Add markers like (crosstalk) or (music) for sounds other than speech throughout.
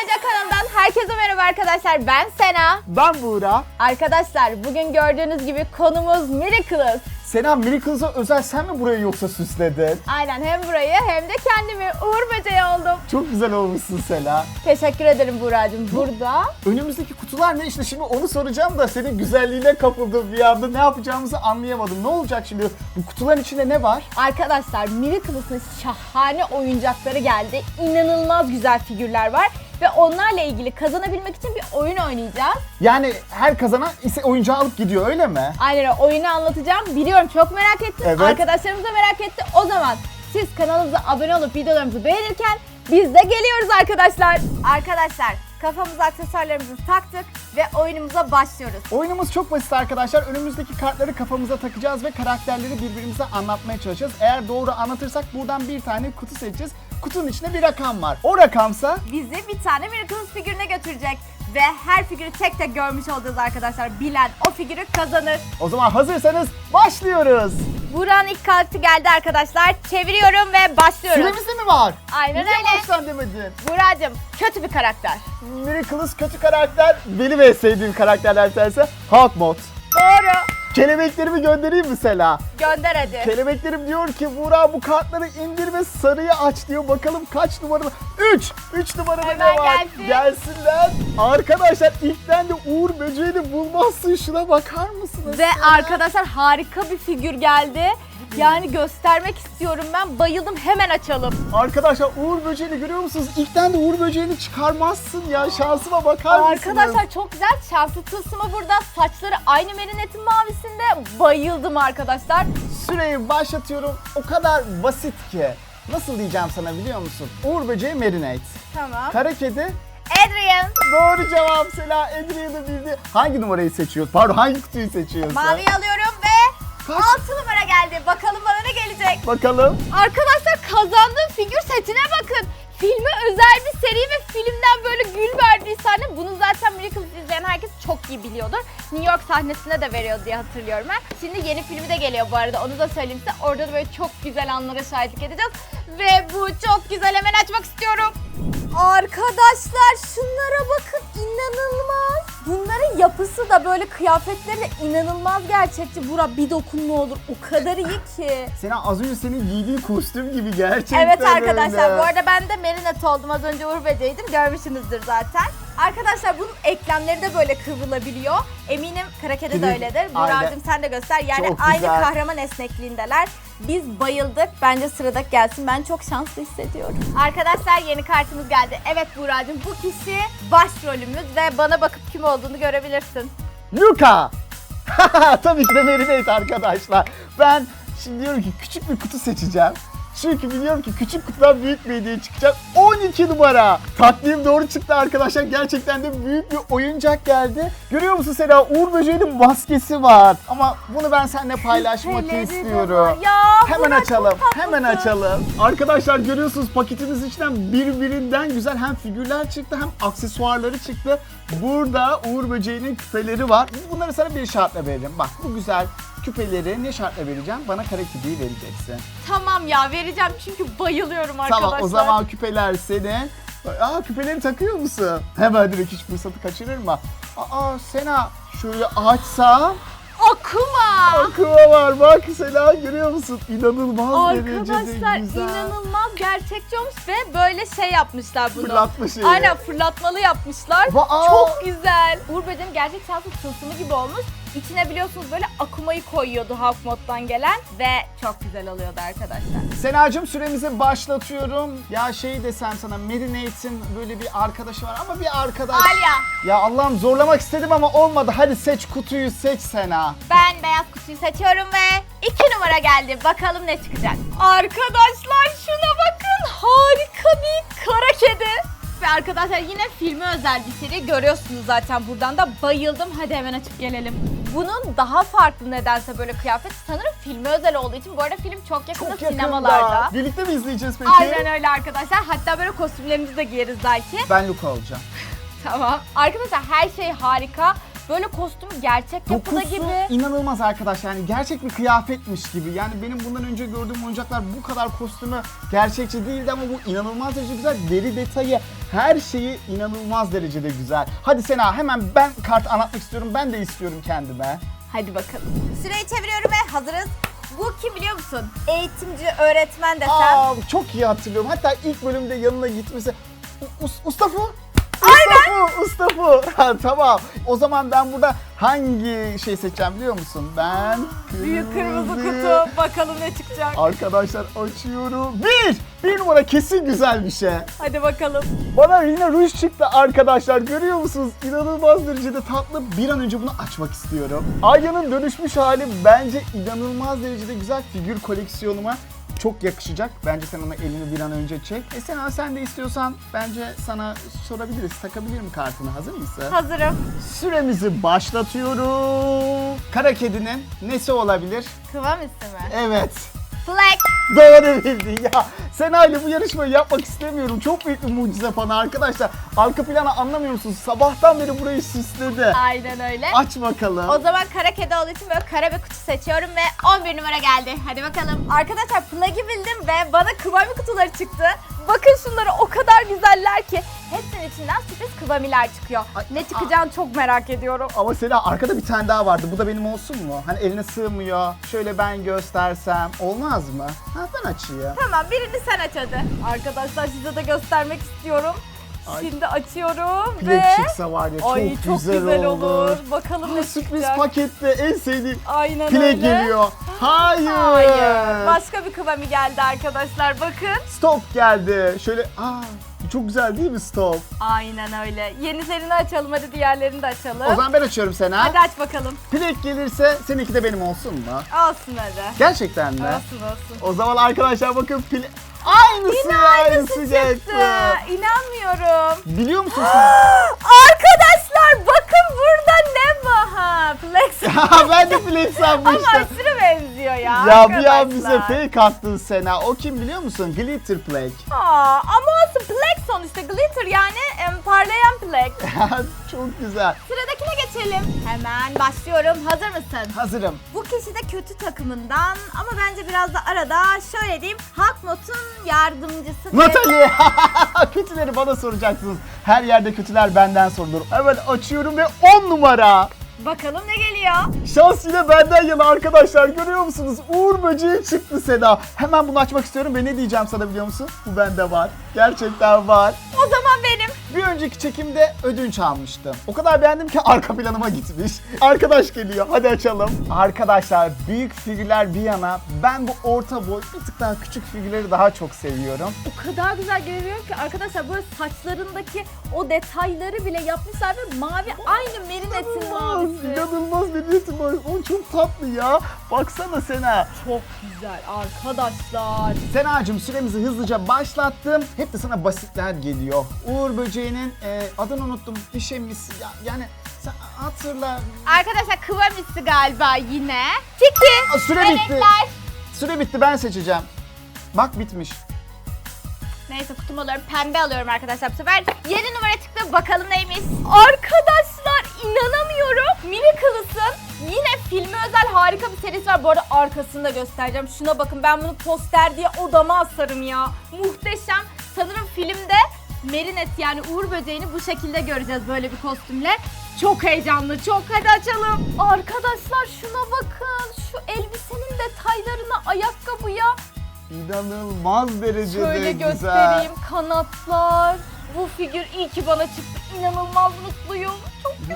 Oyuncak kanalından herkese merhaba arkadaşlar. Ben Sena. Ben Buğra. Arkadaşlar bugün gördüğünüz gibi konumuz Miraculous. Sena Miracles'a özel sen mi burayı yoksa süsledin? Aynen hem burayı hem de kendimi Uğur Böceği oldum. Çok güzel olmuşsun Sena. Teşekkür ederim Buğra'cığım. Burada Önümüzdeki kutular ne işte şimdi onu soracağım da senin güzelliğine kapıldım bir anda ne yapacağımızı anlayamadım. Ne olacak şimdi bu kutuların içinde ne var? arkadaşlar Miraculous'ın şahane oyuncakları geldi. İnanılmaz güzel figürler var. Ve onlarla ilgili kazanabilmek için bir oyun oynayacağız. Yani her kazanan ise oyuncağı alıp gidiyor öyle mi? Aynen öyle. oyunu anlatacağım. Biliyorum çok merak ettim. Evet. Arkadaşlarımız da merak etti. O zaman siz kanalımıza abone olup videolarımızı beğenirken biz de geliyoruz arkadaşlar. Arkadaşlar kafamıza aksesuarlarımızı taktık ve oyunumuza başlıyoruz. Oyunumuz çok basit arkadaşlar. Önümüzdeki kartları kafamıza takacağız ve karakterleri birbirimize anlatmaya çalışacağız. Eğer doğru anlatırsak buradan bir tane kutu seçeceğiz. Kutunun içinde bir rakam var. O rakamsa Bizi bir tane Miraculous figürüne götürecek. Ve her figürü tek tek görmüş olacağız arkadaşlar. Bilen o figürü kazanır. o zaman hazırsanız başlıyoruz. Buranın ilk kartı geldi arkadaşlar. Çeviriyorum ve başlıyoruz. Süremiz de mi var? Aynen Niye öyle. baştan demedin? Buracığım kötü bir karakter. Miracle's kötü karakter, benim en sevdiğim karakterler tersi Hawkmoth. Doğru. Kelebeklerimi göndereyim mi Sela? Gönder hadi. Kelebeklerim diyor ki Buğra bu kartları indir ve sarıyı aç diyor. Bakalım kaç numarada? 3. 3 numarada Hemen ne var? gelsin. Gelsinler. Arkadaşlar ilkten de Uğur böceğini bulmazsın. Şuna bakar mısınız? Ve arkadaşlar harika bir figür geldi. Yani göstermek istiyorum ben. Bayıldım hemen açalım. Arkadaşlar Uğur böceğini görüyor musunuz? İlkten de Uğur böceğini çıkarmazsın ya. Şansıma bakar mısınız? Arkadaşlar çok güzel. Şanslı tılsımı burada. Saçları aynı Merinet'in mavisinde. Bayıldım arkadaşlar. Süreyi başlatıyorum. O kadar basit ki. Nasıl diyeceğim sana biliyor musun? Uğur böceği marinate. Tamam. Kara kedi Adrian. Doğru cevap Sela. Adrian'ı bildi. Hangi numarayı seçiyorsun? Pardon hangi kutuyu seçiyorsun? Mavi alıyorum Kaç? 6 numara geldi. Bakalım bana ne gelecek. Bakalım. Arkadaşlar kazandığım figür setine bakın. Filme özel bir seri ve filmden böyle gül verdiği sahne. Bunu zaten Miracles izleyen herkes çok iyi biliyordur. New York sahnesinde de veriyor diye hatırlıyorum ben. Şimdi yeni filmi de geliyor bu arada onu da söyleyeyim size. Orada da böyle çok güzel anlara şahitlik edeceğiz. Ve bu çok güzel hemen açmak istiyorum. Arkadaşlar şunlara bakın inanılmaz. Bunların yapısı da böyle kıyafetleri de inanılmaz gerçekçi. Bura bir dokun ne olur o kadar iyi ki. Sena az önce senin giydiğin kostüm gibi gerçekten Evet arkadaşlar öyle. bu arada ben de Merinet oldum az önce Uğur Böceği'ydim görmüşsünüzdür zaten. Arkadaşlar bunun eklemleri de böyle kıvrılabiliyor. Eminim Karakede de öyledir. Aynen. Burak'cığım sen de göster. Yani Çok aynı güzel. kahraman esnekliğindeler. Biz bayıldık. Bence sıradaki gelsin. Ben çok şanslı hissediyorum. Arkadaşlar yeni kartımız geldi. Evet Burak'cığım bu kişi başrolümüz ve bana bakıp kim olduğunu görebilirsin. Luka. (laughs) Tabii ki de marinate arkadaşlar. Ben şimdi diyorum ki küçük bir kutu seçeceğim. Çünkü biliyorum ki küçük kutudan büyük bir hediye çıkacak. 12 numara. Takvim doğru çıktı arkadaşlar. Gerçekten de büyük bir oyuncak geldi. Görüyor musun Sena? Uğur Böceği'nin maskesi var. Ama bunu ben seninle paylaşmak istiyorum. Ya, Hemen açalım. Hemen açalım. Arkadaşlar görüyorsunuz paketimiz içinden birbirinden güzel hem figürler çıktı hem aksesuarları çıktı. Burada Uğur Böceği'nin küpeleri var. Bunları sana bir şartla veririm. Bak bu güzel küpeleri ne şartla vereceğim? Bana kara kediyi vereceksin. Tamam ya vereceğim çünkü bayılıyorum arkadaşlar. Tamam o zaman küpeler senin. Aa küpeleri takıyor musun? Hemen direkt hiç fırsatı kaçırır mı? Aa Sena şöyle açsam Akuma. akıma var bak Sena görüyor musun? İnanılmaz derecede Arkadaşlar güzel. inanılmaz gerçekçi olmuş ve böyle şey yapmışlar bunu. Fırlatma şeyi. Aynen fırlatmalı yapmışlar. Aa! Çok güzel. Uğur Böceği'nin gerçek şansı tılsımı gibi olmuş. İçine biliyorsunuz böyle akumayı koyuyordu Hawk Mod'dan gelen ve çok güzel oluyordu arkadaşlar. Senacığım süremizi başlatıyorum. Ya şey desem sana Marinate'in böyle bir arkadaşı var ama bir arkadaş. Alya Ya Allah'ım zorlamak istedim ama olmadı. Hadi seç kutuyu seç Sena. ben beyaz kutuyu seçiyorum ve iki numara geldi. Bakalım ne çıkacak. Arkadaşlar şuna bakın. Harika bir kara kedi. Ve arkadaşlar yine filme özel bir seri görüyorsunuz zaten buradan da bayıldım. Hadi hemen açıp gelelim. Bunun daha farklı nedense böyle kıyafet sanırım filme özel olduğu için. Bu arada film çok yakında Çok yakında. sinemalarda. Birlikte mi izleyeceğiz peki? Aynen öyle arkadaşlar. Hatta böyle kostümlerimizi de giyeriz belki. Ben Luka olacağım. Tamam. Arkadaşlar her şey harika. Böyle kostüm gerçek yapıda Dokusu gibi. inanılmaz arkadaşlar. Yani gerçek bir kıyafetmiş gibi. Yani benim bundan önce gördüğüm oyuncaklar bu kadar kostümü gerçekçi değildi ama bu inanılmaz derecede güzel. Deri detayı, her şeyi inanılmaz derecede güzel. Hadi Sena hemen ben kart anlatmak istiyorum. Ben de istiyorum kendime. Hadi bakalım. Süreyi çeviriyorum ve hazırız. Bu kim biliyor musun? Eğitimci, öğretmen desem. Aa, çok iyi hatırlıyorum. Hatta ilk bölümde yanına gitmesi. Us- Mustafa? Aynen. Mustafa. (laughs) Ha, tamam. O zaman ben burada hangi şey seçeceğim biliyor musun? Ben Büyük kırmızı kırmızı. kutu. Bakalım ne çıkacak. Arkadaşlar açıyorum. Bir! Bir numara kesin güzel bir şey. Hadi bakalım. Bana yine ruj çıktı arkadaşlar. Görüyor musunuz? İnanılmaz derecede tatlı. Bir an önce bunu açmak istiyorum. Arya'nın dönüşmüş hali bence inanılmaz derecede güzel figür koleksiyonuma çok yakışacak. Bence sen ona elini bir an önce çek. E Sena sen de istiyorsan bence sana sorabiliriz. Takabilirim kartını. Hazır mısın? Hazırım. Süremizi başlatıyorum. Kara kedinin nesi olabilir? Kıvam ismi. Evet. Fleck. Doğru bildin ya. Sena ile bu yarışmayı yapmak istemiyorum. Çok büyük bir mucize bana arkadaşlar. Arka planı anlamıyor musunuz? Sabahtan beri burayı süsledi. Aynen öyle. Aç bakalım. O zaman kara kedi olduğu için böyle kara bir kutu seçiyorum ve 11 numara geldi. Hadi bakalım. Arkadaşlar plug'i bildim ve bana kıvami kutuları çıktı. Bakın şunları o kadar güzeller ki. Hepsinin içinden sürpriz kıvamiler çıkıyor. Ay, Ne çıkacağını çok merak ediyorum. Ama Sena arkada bir tane daha vardı. Bu da benim olsun mu? Hani eline sığmıyor. Şöyle ben göstersem olmaz mı? Ha ben açayım. Tamam birini sen aç hadi. Arkadaşlar size de göstermek istiyorum. Şimdi açıyorum Plek ve... çıksa var ya çok, Ay çok güzel, olur. Bakalım Ha, ne sürpriz çıkacak. pakette en sevdiğim Aynen plek öyle. geliyor. Hayır. Hayır. Başka bir kıvami geldi arkadaşlar bakın. Stop geldi. Şöyle aa çok güzel değil mi stop? Aynen öyle. Yenilerini açalım hadi diğerlerini de açalım. O zaman ben açıyorum Sena. Hadi aç bakalım. Plek gelirse seninki de benim olsun mu? Olsun hadi. Gerçekten mi? Olsun olsun. O zaman arkadaşlar bakın pil... Aynısı Yine aynısı aynısı çıktı. İnanmıyorum. Biliyor musun sen? (gasps) Arkadaşlar bakın burada ne var? (laughs) Ha, Flex. ben de Flex sanmıştım. Ama aşırı benziyor ya. Ya bir an bize fake attın Sena. O kim biliyor musun? Glitter Plek. Aa, ama olsun Plex sonuçta glitter yani em, parlayan Plex. (laughs) Çok güzel. Sıradakine geçelim. Hemen başlıyorum. Hazır mısın? Hazırım. Bu kişi de kötü takımından ama bence biraz da arada şöyle diyeyim Haknot'un yardımcısı. Natalie. (laughs) Kötüleri bana soracaksınız. Her yerde kötüler benden sorulur. Hemen açıyorum ve 10 numara. Bakalım ne geliyor? Şans yine benden yana arkadaşlar görüyor musunuz? Uğur böceği çıktı Seda. Hemen bunu açmak istiyorum ve ne diyeceğim sana biliyor musun? Bu bende var. Gerçekten var. O zaman. Bir önceki çekimde ödünç almıştım. O kadar beğendim ki arka planıma gitmiş. Arkadaş geliyor. Hadi açalım. Arkadaşlar büyük figürler bir yana ben bu orta boy bir tık daha küçük figürleri daha çok seviyorum. O kadar güzel geliyor ki arkadaşlar böyle saçlarındaki o detayları bile yapmışlar ve mavi aynı Merinet'in mavisi. inanılmaz bir resim var. O çok tatlı ya. Baksana Sena. Çok güzel arkadaşlar. Sena'cığım süremizi hızlıca başlattım. Hep de sana basitler geliyor. Uğur böceğinin e, adını unuttum. Mi? Ya, yani sen hatırla. Arkadaşlar kıvamisi galiba yine. Tiki. Aa, süre bitti. Melekler. Süre bitti ben seçeceğim. Bak bitmiş. Neyse kutumu alıyorum. Pembe alıyorum arkadaşlar bu sefer. Yeni numara çıktı. Bakalım neymiş. Arkadaşlar inanamıyorum. Miracle'sın. Yine filme özel harika bir serisi var. Bu arada arkasını da göstereceğim. Şuna bakın ben bunu poster diye odama asarım ya. Muhteşem. Sanırım filmde Merinet yani Uğur Böceğini bu şekilde göreceğiz böyle bir kostümle. Çok heyecanlı, çok. Hadi açalım. Arkadaşlar şuna bakın. Şu elbisenin detaylarına, ayakkabıya. İnanılmaz derecede Şöyle güzel. göstereyim. Kanatlar. Bu figür iyi ki bana çıktı. İnanılmaz mutluyum.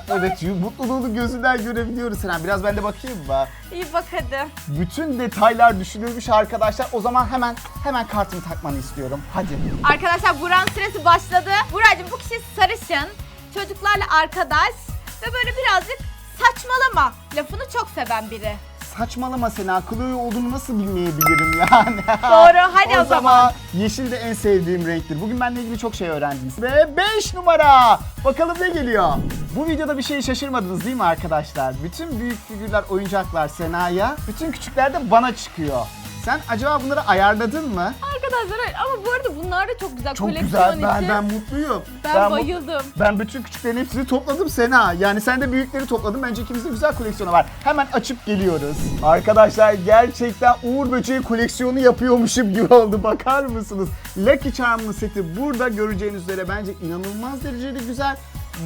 Evet mutluluğunu gözünden görebiliyoruz Sena. Biraz ben de bakayım mı? iyi bak hadi. Bütün detaylar düşünülmüş arkadaşlar. O zaman hemen hemen kartımı takmanı istiyorum. Hadi. Arkadaşlar Buran süresi başladı. Buracığım bu kişi sarışın. Çocuklarla arkadaş. Ve böyle birazcık saçmalama lafını çok seven biri. Saçmalama Sena. Chloe olduğunu nasıl bilmeyebilirim yani? (laughs) Doğru, hadi o zaman. Yeşil de en sevdiğim renktir. Bugün benimle ilgili çok şey öğrendiniz. Ve 5 numara. Bakalım ne geliyor? Bu videoda bir şey şaşırmadınız değil mi arkadaşlar? Bütün büyük figürler, oyuncaklar Sena'ya, bütün küçükler de bana çıkıyor. Sen acaba bunları ayarladın mı? arkadaşlar hayır. ama bu arada bunlar da çok güzel Çok güzel. Ben için. ben mutluyum. Ben mu- bayıldım. Ben bütün küçüklerin hepsini topladım Sena. Yani sen de büyükleri topladın. Bence ikimizde güzel koleksiyonu var. Hemen açıp geliyoruz. Arkadaşlar gerçekten Uğur Böceği koleksiyonu yapıyormuşum gibi oldu. Bakar mısınız? Lucky Charm'lı seti burada göreceğiniz üzere bence inanılmaz derecede güzel.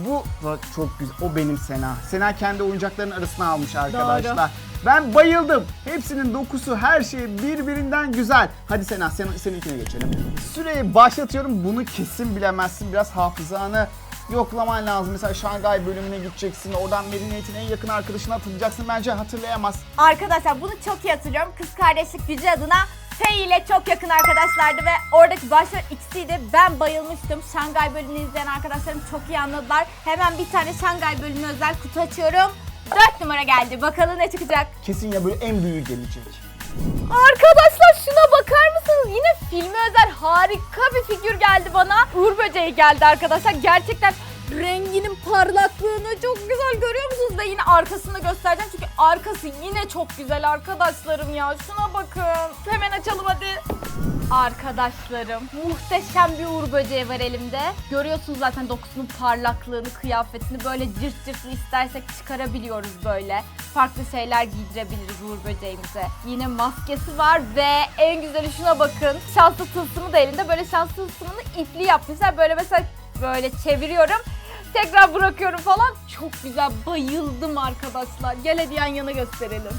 Bu da çok güzel. O benim Sena. Sena kendi oyuncaklarının arasına almış arkadaşlar. Ben bayıldım. Hepsinin dokusu, her şeyi birbirinden güzel. Hadi Sena, sen, seninkine geçelim. Süreyi başlatıyorum. Bunu kesin bilemezsin. Biraz hafızanı yoklaman lazım. Mesela Şangay bölümüne gideceksin. Oradan Marinette'in en yakın arkadaşına atılacaksın. Bence hatırlayamaz. Arkadaşlar bunu çok iyi hatırlıyorum. Kız kardeşlik gücü adına Faye ile çok yakın arkadaşlardı ve oradaki başrol ikisiydi. Ben bayılmıştım. Şangay bölümünü izleyen arkadaşlarım çok iyi anladılar. Hemen bir tane Şangay bölümü özel kutu açıyorum. 4 numara geldi. Bakalım ne çıkacak. Kesin ya böyle en büyüğü gelecek. Arkadaşlar şuna bakar mısınız? Yine filme özel harika bir figür geldi bana. Uğur böceği geldi arkadaşlar. Gerçekten renginin parlaklığını çok güzel görüyor musunuz? Ve yine arkasını göstereceğim çünkü arkası yine çok güzel arkadaşlarım ya. Şuna bakın. Hemen açalım hadi. Arkadaşlarım muhteşem bir uğur böceği var elimde. Görüyorsunuz zaten dokusunun parlaklığını, kıyafetini böyle cırt cırtlı istersek çıkarabiliyoruz böyle. Farklı şeyler giydirebiliriz uğur böceğimize. Yine maskesi var ve en güzeli şuna bakın. Şanslı tılsımı da elinde. Böyle şanslı tılsımını ipli yapmışlar. Böyle mesela böyle çeviriyorum. Tekrar bırakıyorum falan. Çok güzel. Bayıldım arkadaşlar. Gel hadi yan yana gösterelim.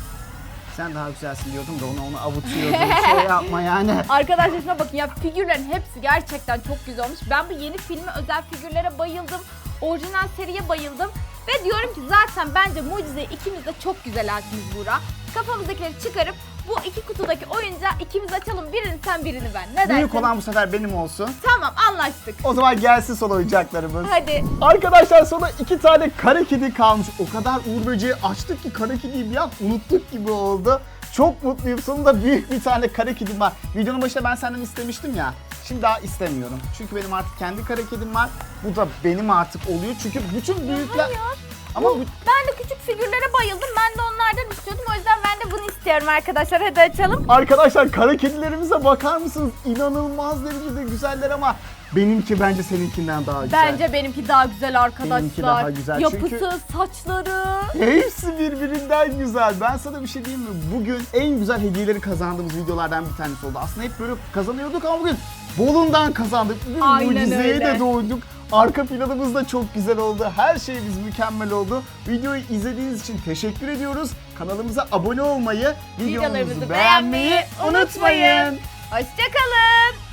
Sen daha güzelsin diyordum da onu onu avutuyordum. (laughs) şey yapma yani. Arkadaşlar şuna bakın ya figürlerin hepsi gerçekten çok güzel olmuş. Ben bu yeni filme özel figürlere bayıldım. Orijinal seriye bayıldım. Ve diyorum ki zaten bence mucizeyi ikimiz de çok güzel hakimiz Buğra. Kafamızdakileri çıkarıp bu iki kutudaki oyuncağı ikimiz açalım. Birini sen birini ben. Ne dersin? Büyük olan bu sefer benim olsun. Tamam anlaştık. O zaman gelsin son oyuncaklarımız. Hadi. Arkadaşlar sonra iki tane kara kedi kalmış. O kadar Uğur Böceği açtık ki kara kediyi bir an unuttuk gibi oldu. Çok mutluyum. Sonunda büyük bir tane kara kedim var. Videonun başında ben senden istemiştim ya. Şimdi daha istemiyorum. Çünkü benim artık kendi kara kedim var. Bu da benim artık oluyor. Çünkü bütün büyükler... Hayır. Ama bu... Ben de küçük figürlere bayıldım. Ben de onlardan istiyordum. O yüzden ben de bunu istiyorum arkadaşlar. Hadi açalım. Arkadaşlar kara kedilerimize bakar mısınız? İnanılmaz derecede güzeller ama benimki bence seninkinden daha güzel. Bence benimki daha güzel arkadaşlar. Benimki daha güzel Yapısı, çünkü- saçları. Hepsi birbirinden güzel. Ben sana bir şey diyeyim mi? Bugün en güzel hediyeleri kazandığımız videolardan bir tanesi oldu. Aslında hep böyle kazanıyorduk ama bugün bolundan kazandık. Bugün Aynen mucizeye öyle. de doğduk. Arka planımız da çok güzel oldu. Her şeyimiz mükemmel oldu. Videoyu izlediğiniz için teşekkür ediyoruz. Kanalımıza abone olmayı, videomuzu beğenmeyi unutmayın. Hoşçakalın.